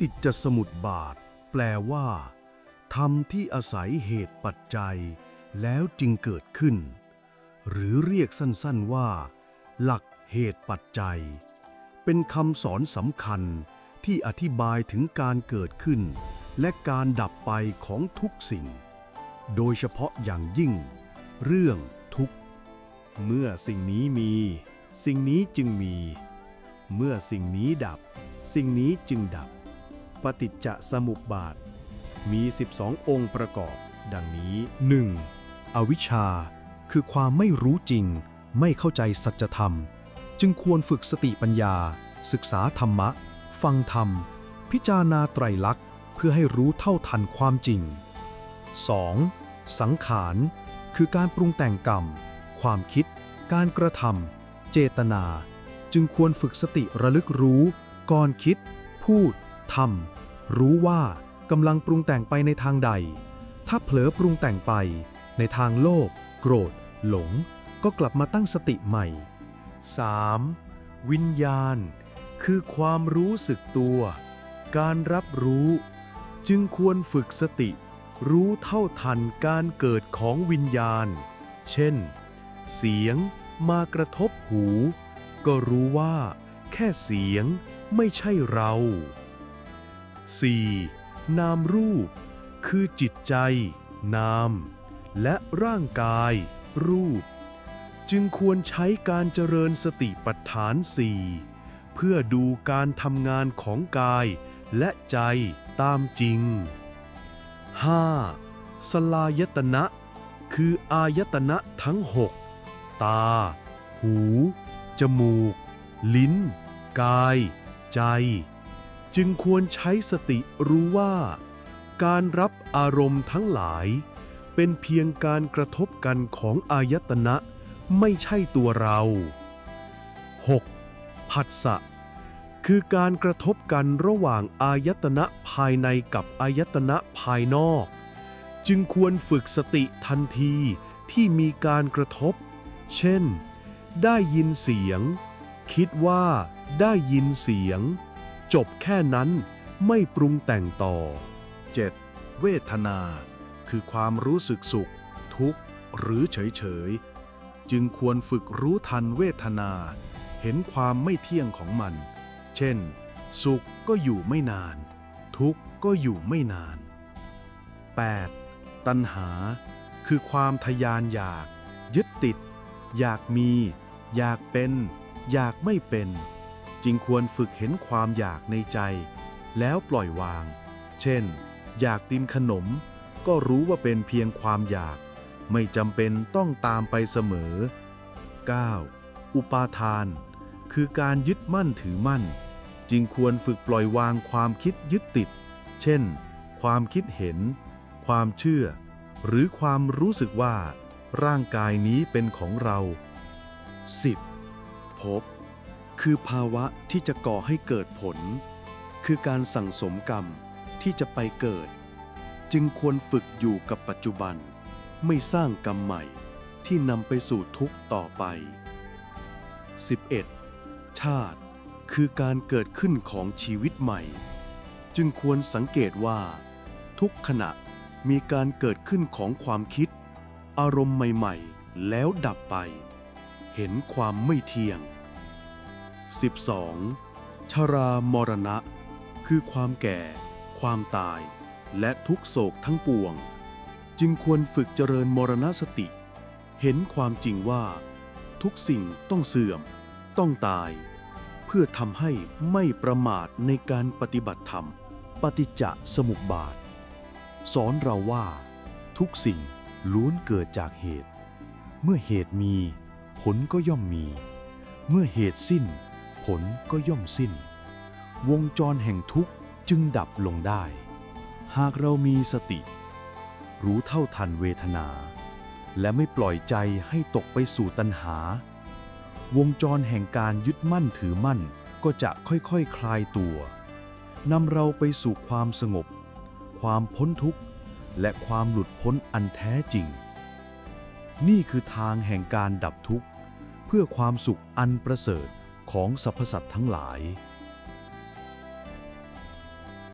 ฏิจจสมุปบาท แปลว่าธรรมที่อาศัยเหตุปัจจัย แล้วจึงเกิดขึ้น หรือเรียกสั้นๆว่า หลักเหตุปัจจัย เป็นคำสอนสำคัญที่อธิบายถึงการเกิดขึ้น และการดับไปของทุกสิ่ง โดยเฉพาะอย่างยิ่ง เรื่องทุกข์ เมื่อสิ่งนี้มี สิ่งนี้จึงมี เมื่อสิ่งนี้ดับ สิ่งนี้จึงดับ ปฏิจจสมุปบาท มี 12 องค์ประกอบ ดังนี้ 1. อวิชชา คือความไม่รู้จริง ไม่เข้าใจสัจธรรม จึงควรฝึกสติปัญญา ศึกษาธรรมะ ฟังธรรม พิจารณาไตรลักษณ์เพื่อให้รู้เท่าทันความจริง 2. สังขาร คือการปรุงแต่งกรรม ความคิด การกระทำเจตนา จึงควรฝึกสติระลึกรู้ ก่อนคิด พูด ทำรู้ว่ากำลังปรุงแต่งไปในทางใด ถ้าเผลอปรุงแต่งไป ในทางโลภโกรธ หลง ก็กลับมาตั้งสติใหม่ 3. วิญญาณ คือความรู้สึกตัว การรับรู้ จึงควรฝึกสติ รู้เท่าทันการเกิดของวิญญาณ เช่น เสียงมากระทบหู ก็รู้ว่า แค่เสียงไม่ใช่เรา 4. นามรูป คือจิตใจ นาม และร่างกาย รูป จึงควรใช้การเจริญสติปัฏฐานสี่เพื่อดูการทำงานของกายและใจตามจริง 5. สลายตนะ คืออายตนะทั้งหกตา หู จมูก ลิ้น กาย ใจ จึงควรใช้สติรู้ว่า การรับอารมณ์ทั้งหลาย เป็นเพียงการกระทบกันของอายตนะไม่ใช่ตัวเรา 6. ผัสสะคือการกระทบกันระหว่างอายตนะภายในกับอายตนะภายนอก จึงควรฝึกสติทันทีที่มีการกระทบ เช่น ได้ยินเสียง คิดว่าได้ยินเสียง จบแค่นั้นไม่ปรุงแต่งต่อ 7. เวทนา คือความรู้สึกสุข ทุกข์ หรือเฉยๆจึงควรฝึกรู้ทันเวทนา เห็นความไม่เที่ยงของมัน เช่น สุขก็อยู่ไม่นาน ทุกข์ก็อยู่ไม่นาน 8. ตัณหา คือความทยานอยาก ยึดติด อยากมี อยากเป็น อยากไม่เป็น จึงควรฝึกเห็นความอยากในใจ แล้วปล่อยวาง เช่น อยากกินขนม ก็รู้ว่าเป็นเพียงความอยาก ไม่จำเป็นต้องตามไปเสมอ 9. อุปาทาน คือการยึดมั่นถือมั่น จึงควรฝึกปล่อยวางความคิดยึดติด เช่น ความคิดเห็น ความเชื่อ หรือความรู้สึกว่า ร่างกายนี้เป็นของเรา 10. ภพ คือภาวะที่จะก่อให้เกิดผล คือการสั่งสมกรรมที่จะไปเกิด จึงควรฝึกอยู่กับปัจจุบัน ไม่สร้างกรรมใหม่ที่นำไปสู่ทุกข์ต่อไป 11. ชาติ คือการเกิดขึ้นของชีวิตใหม่ จึงควรสังเกตว่า ทุกขณะมีการเกิดขึ้นของความคิด อารมณ์ใหม่ ๆ แล้วดับไป เห็นความไม่เที่ยง 12. ชรามรณะ คือความแก่ ความตาย และทุกโศกทั้งปวง จึงควรฝึกเจริญมรณสติ เห็นความจริงว่า ทุกสิ่งต้องเสื่อม ต้องตาย เพื่อทำให้ไม่ประมาทในการปฏิบัติธรรม ปฏิจจสมุปบาท สอนเราว่า ทุกสิ่งล้วนเกิดจากเหตุ เมื่อเหตุมี ผลก็ย่อมมี เมื่อเหตุสิ้น ผลก็ย่อมสิ้น วงจรแห่งทุกข์จึงดับลงได้ หากเรามีสติ รู้เท่าทันเวทนา และไม่ปล่อยใจให้ตกไปสู่ตัณหา วงจรแห่งการยึดมั่นถือมั่นก็จะค่อยๆคคลายตัวนำเราไปสู่ความสงบ ความพ้นทุกข์ และความหลุดพ้นอันแท้จริง นี่คือทางแห่งการดับทุกข์ เพื่อความสุขอันประเสริฐ ของสรรพสัตว์ทั้งหลาย